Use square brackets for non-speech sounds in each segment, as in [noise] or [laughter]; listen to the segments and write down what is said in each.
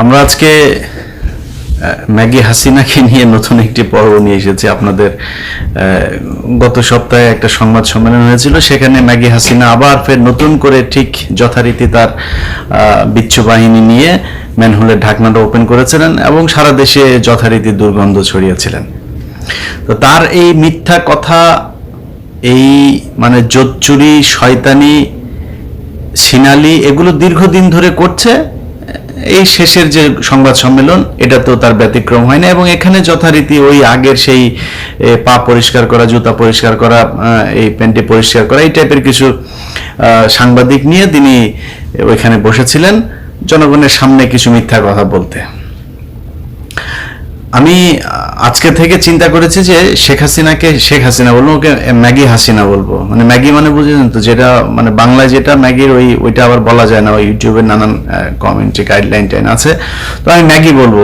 আমরা আজকে ম্যাগি হাসিনাকে নিয়ে নতুন একটি পর্ব নিয়ে এসেছি। আপনাদের গত সপ্তাহে একটা সংবাদ সম্মেলন হয়েছিল, সেখানে ম্যাগি হাসিনা আবার ফের নতুন করে ঠিক যথারীতি তার বিচ্ছু বাহিনী নিয়ে ম্যানহোলের ঢাকনাটা ওপেন করেছিলেন এবং সারা দেশে যথারীতি দুর্গন্ধ ছড়িয়েছিলেন। তো তার এই মিথ্যা কথা, এই মানে জোচ্চুরি, শয়তানি, সিনালি, এগুলো দীর্ঘদিন ধরে করছে। এই শেষের যে সংবাদ সম্মেলন, এটা তো তার ব্যতিক্রম হয় না এবং এখানে যথারীতি ওই আগের সেই পা পরিষ্কার করা, জুতা পরিষ্কার করা এই প্যান্টি পরিষ্কার করা, এই টাইপের কিছু সাংবাদিক নিয়ে তিনি ওইখানে বসেছিলেন। জনগণের সামনে কিছু মিথ্যা কথা বলতে। আমি আজকে থেকে চিন্তা করেছি যে শেখ হাসিনাকে, শেখ হাসিনা বলব, ওকে ম্যাগি হাসিনা বলব। মানে ম্যাগি মানে বুঝেছেন তো, যেটা মানে বাংলায় যেটা ম্যাগির ওই, ওইটা আবার বলা যায় না, ওই ইউটিউবের নানান কমেন্ট্রি গাইডলাইন টাইন আছে। তো আমি ম্যাগি বলব।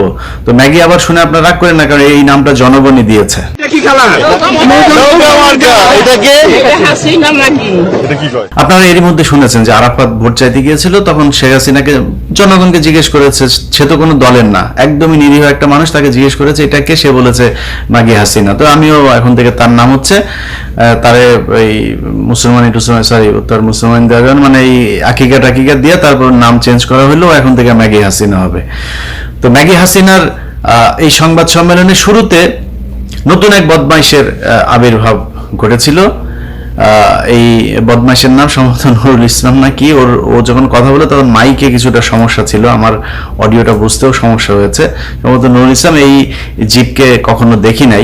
তো ম্যাগি আবার শুনে আপনার রাগ করেন না, কারণ এই নামটা জনগণই দিয়েছে। আপনারা এরই মধ্যে শুনেছেন যে আরাফাত ভোট চাইতে গিয়েছিল তখন শেখ হাসিনাকে জনগণকে জিজ্ঞেস করেছে সে তো কোনো দলের না একদমই নিরীহ একটা মানুষ তাকে জিজ্ঞেস করেছে এটাকে সে বলেছে মাগি হাসিনা। তো আমিও এখন থেকে তার নাম হচ্ছে আহ, তারে এই মুসলমান টুসলমান সরি উত্তর মুসলমান দেওয়া মানে এই আকিকা টাকিকা দিয়ে তারপর নাম চেঞ্জ করা হলো এখন থেকে ম্যাগি হাসিনা হবে। তো ম্যাগি হাসিনার আহ, এই সংবাদ সম্মেলনের শুরুতে নতুন এক বদমাইশের আবির্ভাব ঘটেছিল। এই বদমাইশের নাম সম্ভবত নুরুল ইসলাম নাকি? ওর, ও যখন কথা বলে তখন মাইকে কিছুটা সমস্যা ছিল। আমার অডিওটা বুঝতেও সমস্যা হয়েছে। সম্ভবত নুরুল ইসলাম এই জিপকে কখনো দেখি নাই।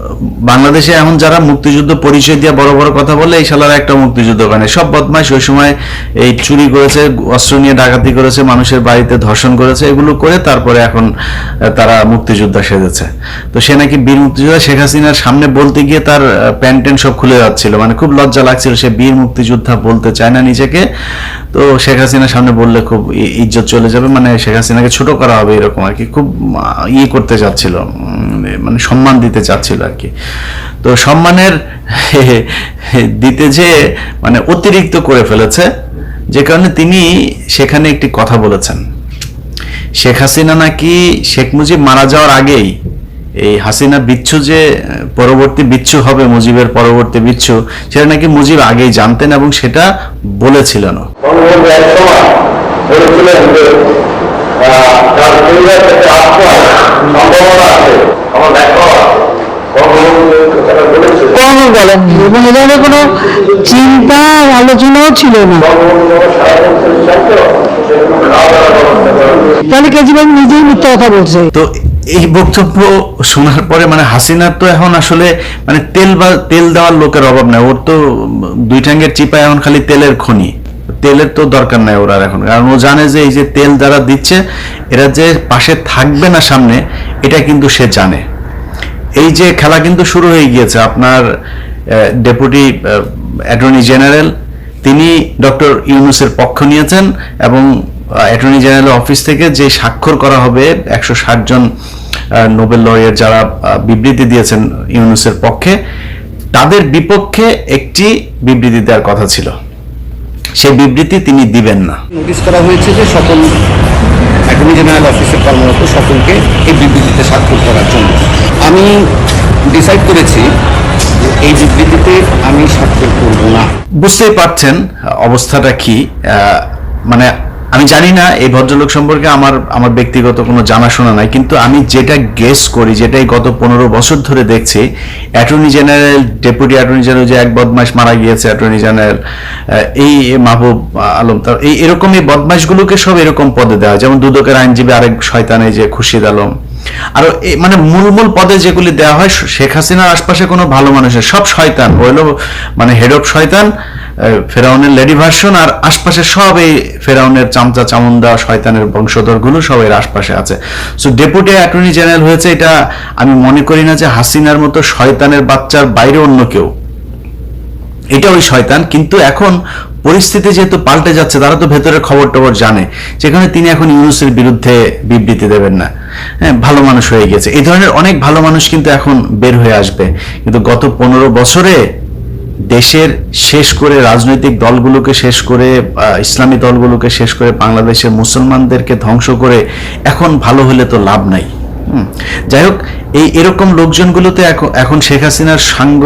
বাংলাদেশে এখন যারা মুক্তিযুদ্ধ পরিচয় দিয়ে বড় বড় কথা বলে, এই শালার একটা মুক্তিযুদ্ধ কারণে সব বদমাইশ ওই সময় এই চুরি করেছে, অস্ত্র নিয়ে ডাকাতি করেছে, মানুষের বাড়িতে ধর্ষণ করেছে, এগুলো করে তারপরে এখন তারা মুক্তিযোদ্ধা সেজেছে। তো সে নাকি বীর মুক্তিযোদ্ধা শেখ হাসিনার সামনে বলতে গিয়ে তার প্যান্ট সব খুলে যাচ্ছিল। মানে খুব লজ্জা লাগছিল সে বীর মুক্তিযোদ্ধা বলতে চায় না নিজেকে। তো শেখ হাসিনার সামনে বললে খুব ইজ্জত চলে যাবে মানে শেখ হাসিনাকে ছোট করা হবে এরকম আর কি, খুব ইয়ে করতে চাচ্ছিল মানে সম্মান দিতে চাচ্ছিল আর কি। তো সম্মানের [laughs] দিতে যে মানে অতিরিক্ত করে ফেলেছে, যে কারণে তিনি সেখানে একটি কথা বলেছেন। শেখ হাসিনা নাকি শেখ মুজিব মারা যাওয়ার আগেই এই হাসিনা বিচ্ছু যে পরবর্তী বিচ্ছু হবে মুজিবের পরবর্তী বিচ্ছু সেটা নাকি মুজিব আগেই জানতেন এবং সেটা বলেছিলেন। কখনো এবং এ ধরনের কোনো চিন্তা আলোচনাও ছিল না। তাহলে কেজরিওয়াল নিজেই মিথ্যা কথা বলছে। তো এই বক্তব্য শোনার পরে মানে হাসিনার তো এখন আসলে মানে তেল বা তেল দেওয়ার লোকের অভাব নাই। ওর তো দুই টাঙ্গের চিপায় এখন খালি তেলের খনি। তেলের তো দরকার নাই ওর আর এখন। কারণ ও জানে যে এই যে তেল যারা দিচ্ছে, এরা যে পাশে থাকবে না সামনে, এটা কিন্তু সে জানে। এই যে খেলা কিন্তু শুরু হয়ে গিয়েছে। আপনার ডেপুটি অ্যাটর্নি জেনারেল, তিনি ডক্টর ইউনুসের পক্ষ নিয়েছেন এবং অ্যাটর্নি জেনারেল অফিস থেকে যে স্বাক্ষর করা হবে একশো ষাট জন নোবেল লরিয়ার যারা বিবৃতি দিয়েছেন ইউনুসের পক্ষে তাদের বিপক্ষে একটি বিবৃতি দেওয়ার কথা ছিল। সেই বিবৃতি তিনি দিবেন না। নোটিশ করা হয়েছে যে সকল অ্যাটর্নি জেনারেল অফিসে কর্মরত সকলকে এই বিবৃতিতে স্বাক্ষর করার জন্য। আমি ডিসাইড করেছি যে এই বিবৃতিতে আমি স্বাক্ষর করব না। বুঝতেই পারছেন অবস্থাটা কি আহ, মানে আমি জানি না, এই ভদ্রলোক সম্পর্কে আমার আমার ব্যক্তিগত কোনো জানাশোনা নাই, কিন্তু আমি যেটা গেস করি, যেটাই গত পনেরো বছর ধরে দেখছি attorney general deputy attorney general যে এক বদমাস মারা গিয়েছে অ্যাটর্নি জেনারেল এই মাহবুব আলম, তার এই এরকম এই বদমাসগুলোকে সব এরকম পদে দেওয়া যেমন দুদকের আইনজীবী আরেক শয়তানে যে খুশিদ আলম আরও মানে মূল মূল পদে যেগুলি দেওয়া হয় শেখ হাসিনার আশপাশে কোনো ভালো মানুষের সব শয়তান হইল মানে হেড অফ শয়তান ফেরাউনের লেডি ভার্সন আর আশপাশে সব এই ফেরাউনের চামচা চামুন্ডা শয়তানের বংশধরগুলো সব এর আশপাশে আছে। সো ডেপুটি অ্যাটর্নি জেনারেল হয়েছে এটা আমি মনে করি না যে হাসিনার মতো শয়তানের বাচ্চার বাইরে অন্য কেউ। এটা ওই শয়তান, কিন্তু এখন পরিস্থিতি যেহেতু পাল্টে যাচ্ছে, তারা তো ভেতরের খবর টবর জানে। যেখানে তিনি এখন ইউনুসের বিরুদ্ধে বিবৃতি দেবেন না। হ্যাঁ ভালো মানুষ হয়ে গেছে। এই ধরনের অনেক ভালো মানুষ কিন্তু এখন বের হয়ে আসবে। কিন্তু গত পনেরো বছরে দেশের শেষ করে রাজনৈতিক দলগুলোকে শেষ করে ইসলামী দলগুলোকে শেষ করে বাংলাদেশের মুসলমানদেরকে ধ্বংস করে এখন ভালো হলে তো লাভ নাই। যাই হোক এই এরকম লোকজনগুলোতে এখন- শেখ হাসিনার সাঙ্গ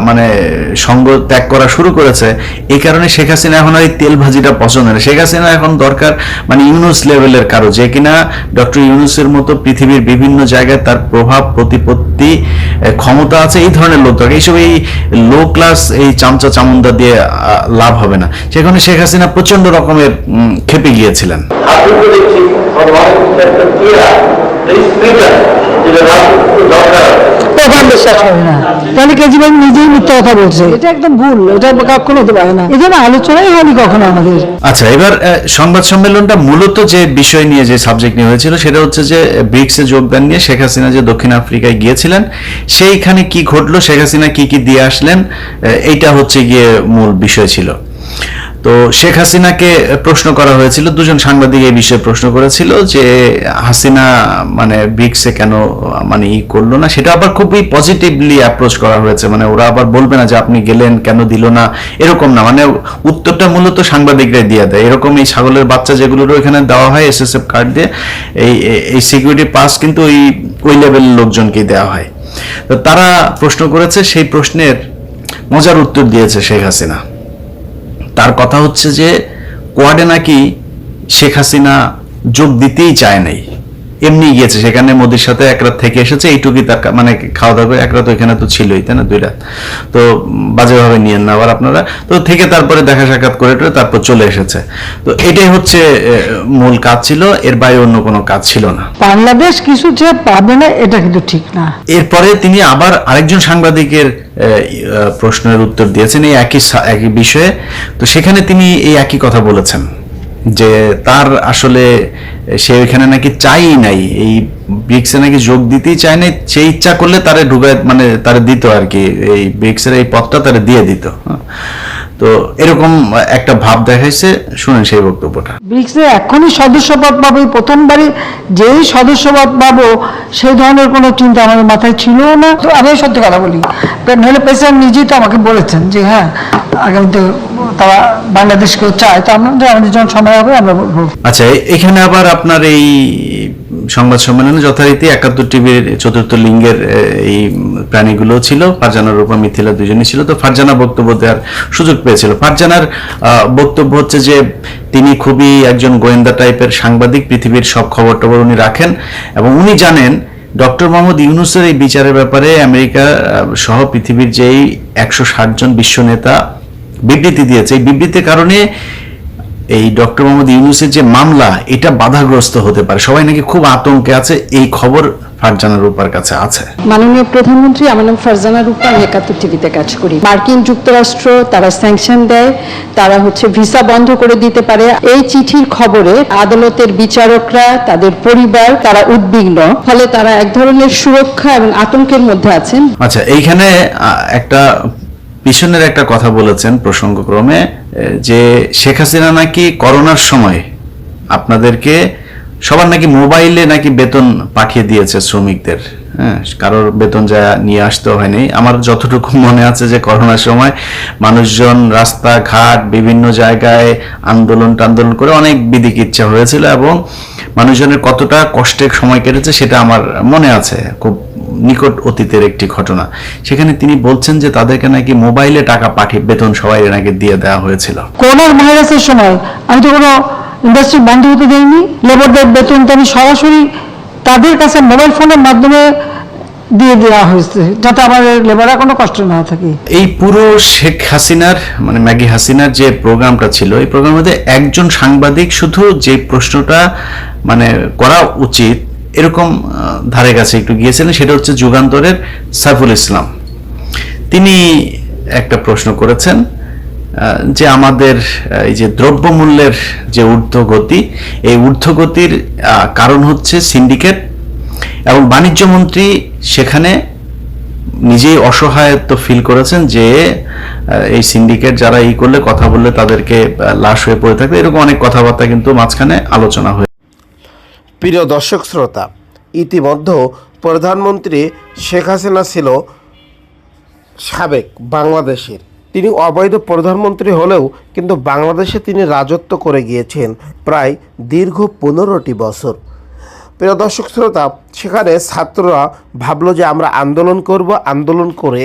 মানে সঙ্গ ত্যাগ করা শুরু করেছে, এই কারণে শেখ হাসিনা এখন আর এই তেল ভাজিটা পছন্দ না। শেখ হাসিনা এখন দরকার মানে ইউনুস লেভেলের কারও, যে কিনা ডক্টর ইউনুসের মতো পৃথিবীর বিভিন্ন জায়গায় তার প্রভাব, প্রতিপত্তি ক্ষমতা আছে, এই ধরনের লোক দরকার। এইসব এই লো ক্লাস এই চামচা চামুন্দা দিয়ে লাভ হবে না। সেখানে শেখ হাসিনা প্রচণ্ড রকমের খেপে গিয়েছিলেন। আপনি তো দেখছি সর্বাধিক একটা ক্রীড়া এই স্পিকার যেটা রাজনীতি দরকার আছে প্রধান বিশ্বাস করে না। তাহলে কেজরিওয়াল নিজেই মিথ্যা কথা বলছে। এটা একদম ভুল এটা কখনো হতে পারে না। এই জন্য আলোচনাই হয়নি কখনো আমাদের। আচ্ছা এবার আহ, সংবাদ সম্মেলনটা মূলত যে বিষয় নিয়ে যে সাবজেক্ট নিয়ে হয়েছিল সেটা হচ্ছে যে ব্রিক্সে যোগদান নিয়ে শেখ হাসিনা যে দক্ষিণ আফ্রিকায় গিয়েছিলেন সেইখানে কি ঘটলো শেখ হাসিনা কি কি দিয়ে আসলেন এইটা হচ্ছে গিয়ে মূল বিষয় ছিল। তো শেখ হাসিনাকে প্রশ্ন করা হয়েছিল, দুজন সাংবাদিক এই বিষয়ে প্রশ্ন করেছিল যে হাসিনা মানে ব্রিক্সে কেন মানে ই করল না, সেটা আবার খুবই পজিটিভলি অ্যাপ্রোচ করা হয়েছে মানে ওরা আবার বলবে না যে আপনি গেলেন, কেন দিল না, এরকম না মানে উত্তরটা মূলত সাংবাদিকরাই দিয়ে দেয়, এরকম এই ছাগলের বাচ্চা যেগুলোরও এখানে দেওয়া হয় এসএসএফ কার্ড দিয়ে, এই- এই সিকিউরিটি পাস কিন্তু ওই ওই লেভেলের লোকজনকেই দেওয়া হয়। তো তারা প্রশ্ন করেছে, সেই প্রশ্নের মজার উত্তর দিয়েছে শেখ হাসিনা। তার কথা হচ্ছে যে কোয়াডে নাকি শেখ হাসিনা যোগ দিতেই চায় নাই। এমনি গিয়েছে সেখানে মোদির সাথে এক রাত থেকে এসেছে এইটুকুই তার মানে খাওয়া দাওয়া এক রাত ওইখানে তো ছিলই তাই না দুই রাত। তো বাজেভাবে নিয়েন না আবার আপনারা। তো থেকে তারপরে দেখা সাক্ষাৎ করে টরে তারপর চলে এসেছে। তো এটাই হচ্ছে মূল কাজ ছিল এর বাইরে অন্য কোনো কাজ ছিল না। বাংলাদেশ কিছু যে পাবে না এটা কিন্তু ঠিক না। এরপরে তিনি আবার আরেকজন সাংবাদিকের প্রশ্নের উত্তর দিয়েছেন এই একই একই বিষয়ে। তো সেখানে তিনি এই একই কথা বলেছেন। যে তার আসলে সে ওইখানে নাকি চাই নাই, এই ব্রিক্সে নাকি যোগ দিতেই চায় নাই, সে ইচ্ছা করলে তারে ঢুকায় মানে তারে দিত আর কি, এই ব্রিক্সের এই পথটা তারে দিয়ে দিত। হ্যাঁ। তো এরকম একটা ভাব দেখাইছে, শুনেন সেই বক্তব্যটা। ব্রিক্সে এখনই সদস্যপদ পাবো প্রথমবারই যেই সদস্যপদ পাবো, সেই ধরনের কোনো চিন্তা আমাদের মাথায় ছিল না। আমি সত্যি কথা বলি। নাহলে প্রেসিডেন্ট নিজেই তো আমাকে বলেছেন যে হ্যাঁ আগামীতে তারা বাংলাদেশকেও চায়, তো আমরা আমাদের যখন সময় হবে আমরা আচ্ছা এখানে আবার আপনার এই সংবাদ সম্মেলনে যথারীতি একাত্তর টিভির চতুর্থ লিঙ্গের এই প্রাণীগুলো ছিল, ফারজানা, রূপা, মিথিলা দুজনই ছিল, তো ফারজানা বক্তব্য দেওয়ার সুযোগ পেয়েছিল। ফারজানার বক্তব্য হচ্ছে যে তিনি খুবই একজন গোয়েন্দা টাইপের সাংবাদিক, পৃথিবীর সব খবর টবর উনি রাখেন এবং উনি জানেন ডক্টর মোহাম্মদ ইউনুসের এই বিচারের ব্যাপারে আমেরিকা সহ পৃথিবীর যেই একশো ষাট জন বিশ্ব নেতা বিবৃতি দিয়েছে। এই বিবৃতির কারণে এই ডক্টর মোহাম্মদ ইউনুসের যে মামলা এটা বাধাগ্রস্ত হতে পারে। সবাই নাকি খুব আতঙ্কে আছে এই খবর ফারজানা রূপার কাছে আছে। মাননীয় প্রধানমন্ত্রী আমার নাম ফারজানা রূপা আমি একাত্তর টিভিতে কাজ করি। মার্কিন যুক্তরাষ্ট্র তারা স্যাংশন দেয় তারা হচ্ছে ভিসা বন্ধ করে দিতে পারে। এই চিঠির খবরে আদালতের বিচারকরা তাদের পরিবার তারা উদ্বিগ্ন। ফলে তারা এক ধরনের সুরক্ষা এবং আতঙ্কের মধ্যে আছেন। আচ্ছা এইখানে একটা পিছনের একটা কথা বলেছেন প্রসঙ্গক্রমে যে শেখ হাসিনা নাকি করোনার সময় আপনাদেরকে সবার নাকি মোবাইলে নাকি বেতন পাঠিয়ে দিয়েছে শ্রমিকদের হ্যাঁ কারোর বেতন যা নিয়ে আসতে হয়নি। আমার যতটুকু মনে আছে যে করোনার সময় মানুষজন রাস্তাঘাট, বিভিন্ন জায়গায় আন্দোলন টান্দোলন করে অনেক বিদিক ইচ্ছা হয়েছিল এবং মানুষজনের কতটা কষ্টের সময় কেটেছে সেটা আমার মনে আছে। খুব নিকট অতীতের একটি ঘটনা। সেখানে তিনি বলছেন যে তাদেরকে নাকি মোবাইলে টাকা পাঠিয়ে বেতন সবাই নাকি দিয়ে দেওয়া হয়েছিল। করোনার ভাইরাসের সময় আমি তো কোনো ইন্ডাস্ট্রি বন্ধ হতে দেইনি। লেবারদের বেতন তো আমি সরাসরি তাদের কাছে মোবাইল ফোনের মাধ্যমে দিয়ে দেওয়া হয়েছে যাতে আমার লেবাররা কোনো কষ্ট না থাকে। এই পুরো শেখ হাসিনার মানে ম্যাগি হাসিনার যে প্রোগ্রামটা ছিল এই প্রোগ্রামের মধ্যে একজন সাংবাদিক শুধু যে প্রশ্নটা মানে করা উচিত এরকম ধারে কাছে একটু গিয়েছিলেন, সেটা হচ্ছে যুগান্তরের সাইফুল ইসলাম। তিনি একটা প্রশ্ন করেছেন যে আমাদের এই যে দ্রব্যমূল্যের যে ঊর্ধ্বগতি, এই ঊর্ধ্বগতির কারণ হচ্ছে সিন্ডিকেট এবং বাণিজ্য মন্ত্রী সেখানে নিজেই অসহায়ত্ব ফিল করেছেন যে এই সিন্ডিকেট যারা ই করলে কথা বললে তাদেরকে লাশ হয়ে পড়ে থাকবে। এরকম অনেক কথাবার্তা কিন্তু মাঝখানে আলোচনা হয়ে প্রিয় দর্শক শ্রোতা, ইতিমধ্যে প্রধানমন্ত্রী শেখ হাসিনা ছিল সাবেক বাংলাদেশের। তিনি অবৈধ প্রধানমন্ত্রী হলেও কিন্তু বাংলাদেশে তিনি রাজত্ব করে গিয়েছেন প্রায় দীর্ঘ পনেরোটি বছর। প্রিয় দর্শক শ্রোতা, সেখানে ছাত্ররা ভাবলো যে আমরা আন্দোলন করব, আন্দোলন করে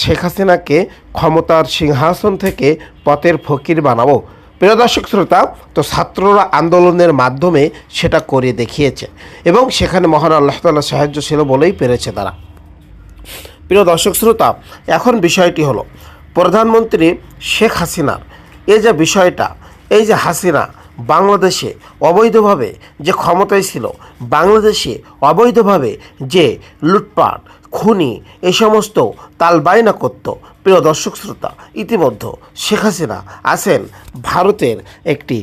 শেখ হাসিনাকে ক্ষমতার সিংহাসন থেকে পথের ফকির বানাবো। প্রিয় দর্শক শ্রোতা, তো ছাত্ররা আন্দোলনের মাধ্যমে সেটা করে দেখিয়েছে এবং সেখানে মহান আল্লাহ তাল্লাহ সাহায্য ছিল বলেই পেরেছে তারা। প্রিয় দর্শক শ্রোতা, এখন বিষয়টি হলো, প্রধানমন্ত্রী শেখ হাসিনার এই যে বিষয়টা, এই যে হাসিনা বাংলাদেশে অবৈধভাবে যে ক্ষমতায় ছিল, বাংলাদেশে অবৈধভাবে যে লুটপাট খুনি, এ সমস্ত তালবায়না করত। প্রিয় দর্শক শ্রোতা, ইতিমধ্যে শেখ হাসিনা আছেন ভারতের একটি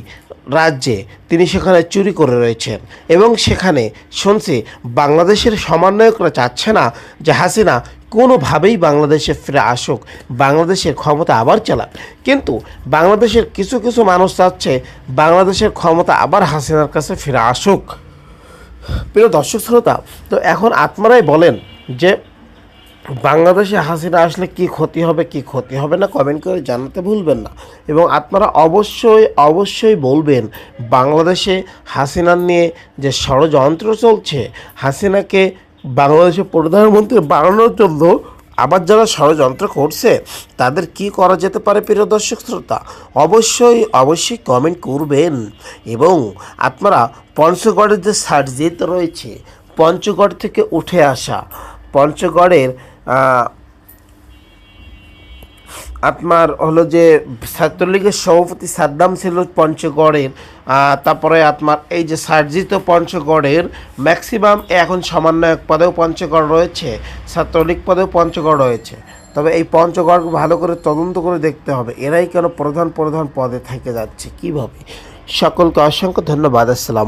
রাজ্যে। তিনি সেখানে চুরি করে রয়েছেন এবং সেখানে শুনছি বাংলাদেশের সমন্বয়করা চাচ্ছে না যে হাসিনা কোনোভাবেই বাংলাদেশে ফিরে আসুক, বাংলাদেশের ক্ষমতা আবার চালাক। কিন্তু বাংলাদেশের কিছু কিছু মানুষ চাচ্ছে বাংলাদেশের ক্ষমতা আবার হাসিনার কাছে ফিরে আসুক। প্রিয় দর্শক শ্রোতা, তো এখন আপনারাই বলেন যে বাংলাদেশে হাসিনা আসলে কি ক্ষতি হবে, কি ক্ষতি হবে না কমেন্ট করে জানাতে ভুলবেন না। এবং আপনারা অবশ্যই অবশ্যই বলবেন, বাংলাদেশে হাসিনার নিয়ে যে ষড়যন্ত্র চলছে, হাসিনাকে বাংলাদেশের প্রধানমন্ত্রী বানানোর জন্য আবার যারা ষড়যন্ত্র করছে, তাদের কি করা যেতে পারে প্রিয় দর্শক শ্রোতা? অবশ্যই অবশ্যই কমেন্ট করবেন। এবং আপনারা পঞ্চগড়ের যে সার্জিত রয়েছে, পঞ্চগড় থেকে উঠে আসা, পঞ্চগড়ের আপনার হলো যে ছাত্রলীগের সভাপতি সাদ্দাম ছিল পঞ্চগড়ের তারপরে আপনার এই যে সার্জিত পঞ্চগড়ের ম্যাক্সিমাম এখন সমন্বয়ক পদেও পঞ্চগড় রয়েছে, ছাত্রলীগ পদেও পঞ্চগড় রয়েছে। তবে এই পঞ্চগড় ভালো করে তদন্ত করে দেখতে হবে, এরাই কেন প্রধান প্রধান পদে থেকে যাচ্ছে, কীভাবে? সকলকে অসংখ্য ধন্যবাদ, আসসালাম